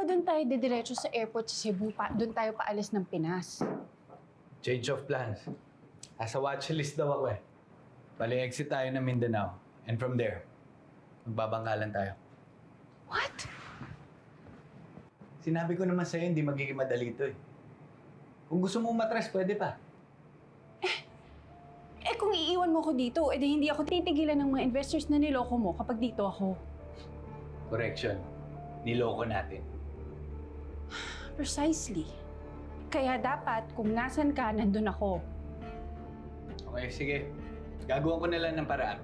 ba doon tayo didiretso sa airport sa Cebu? Pa, doon tayo paalis ng Pinas? Change of plans. Nasa watchlist daw ako eh. Bali, exit tayo ng Mindanao. And from there, magbabangkalan tayo. What? Sinabi ko naman sa'yo, hindi magiging madali ito eh. Kung gusto mo umatras, pwede pa. Eh kung iiwan mo ko dito, edi hindi ako titigilan ng mga investors na niloko mo kapag dito ako. Correction. Niloko natin. Precisely. Kaya dapat, kung nasan ka, nandun ako. Okay, sige. Gagawa ko na lang ng paraan.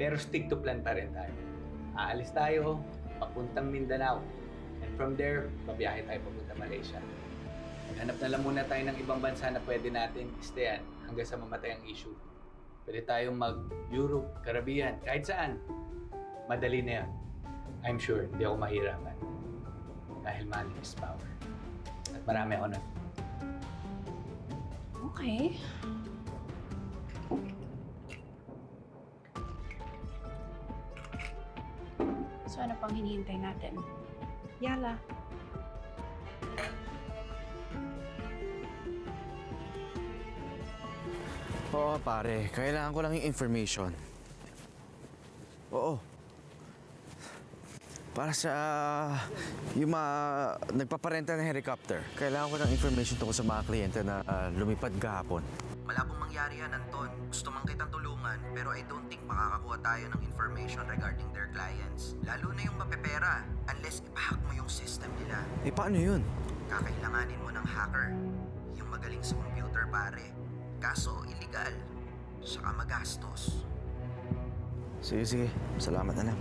Pero stick to plan pa rin tayo. Aalis tayo, papuntang Mindanao. And from there, babiyahe tayo papunta Malaysia. Maghanap na lang muna tayo ng ibang bansa na pwede natin stayan hanggang sa mamatay ang issue. Pwede tayong mag-Europe, Caribbean, kahit saan. Madali na yan. I'm sure, hindi ako mahirapan. Dahil money is power. At marami ako na. Okay. So ano pang hinihintay natin? Yala. Oo, pare. Kailangan ko lang yung information. Oo. Para sa yung mga nagpaparenta ng helicopter. Kailangan ko ng information tungkol sa mga kliyente na ah, lumipad kahapon. Malabong mangyari yan, Anton. Gusto mang kitang tulungan, pero I don't think makakakuha tayo ng information regarding their clients. Lalo na yung mapepera, unless ipahack mo yung system nila. Eh, paano yun? Kakailanganin mo ng hacker. Yung magaling sa computer, pare. Kaso, illegal. Saka magastos. Sige, sige. Salamat na lang.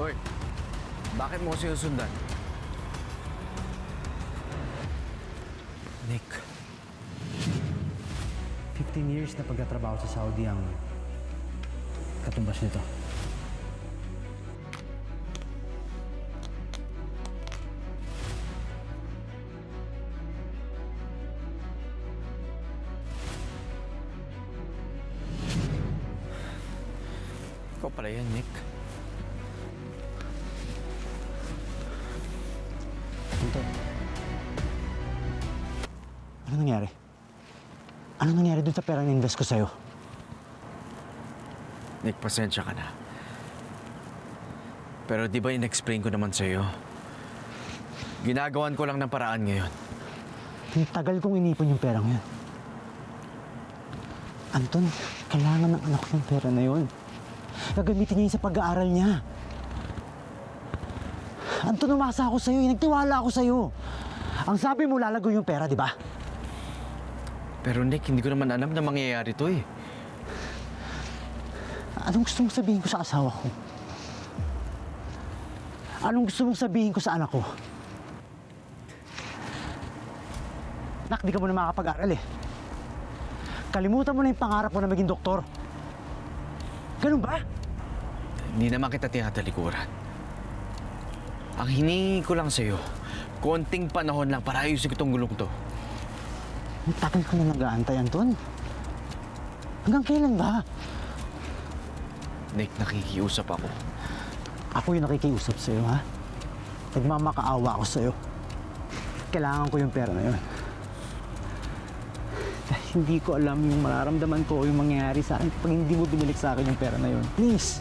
Hoy, bakit mo ko sinusundan? Nick, 15 years na pagkatrabaho sa Saudi ang katumbas nito. Ikaw pala yan, Nick. Anton, ano nangyari? Ano nangyari dun sa perang invest ko sa'yo? Nick, pasensya ka na. Pero di ba in-explain ko naman sa'yo? Ginagawan ko lang ng paraan ngayon. Ang tagal kong inipon yung perang yun. Anton, kailangan ng anak ko yung pera na yun. Gagamitin niya yun sa pag-aaral niya. Anton, umasa ako sa'yo. eh. Nagtiwala ako sa'yo. Ang sabi mo, lalago yung pera, di ba? Pero Nick, hindi ko naman alam na mangyayari to eh. Anong gusto mong sabihin ko sa asawa ko? Anong gusto mong sabihin ko sa anak ko? Nak, di ka mo na makapag-aral eh. Kalimutan mo na yung pangarap mo na maging doktor. Ganun ba? Hindi naman kita tinatalikuran. Ang hinihingi ko lang sa'yo, konting panahon lang para ayusin ko tong gulong to. Ang tagal ko na nag-aantay, Anton. Hanggang kailan ba? Nick, nakikiusap ako. Ako yung nakikiusap sa'yo, ha? Nagmamakaawa ako sa'yo. Kailangan ko yung pera na yun. Dahil hindi ko alam yung mararamdaman ko o yung mangyayari sa akin kapag hindi mo binalik sa akin yung pera na yun. Please,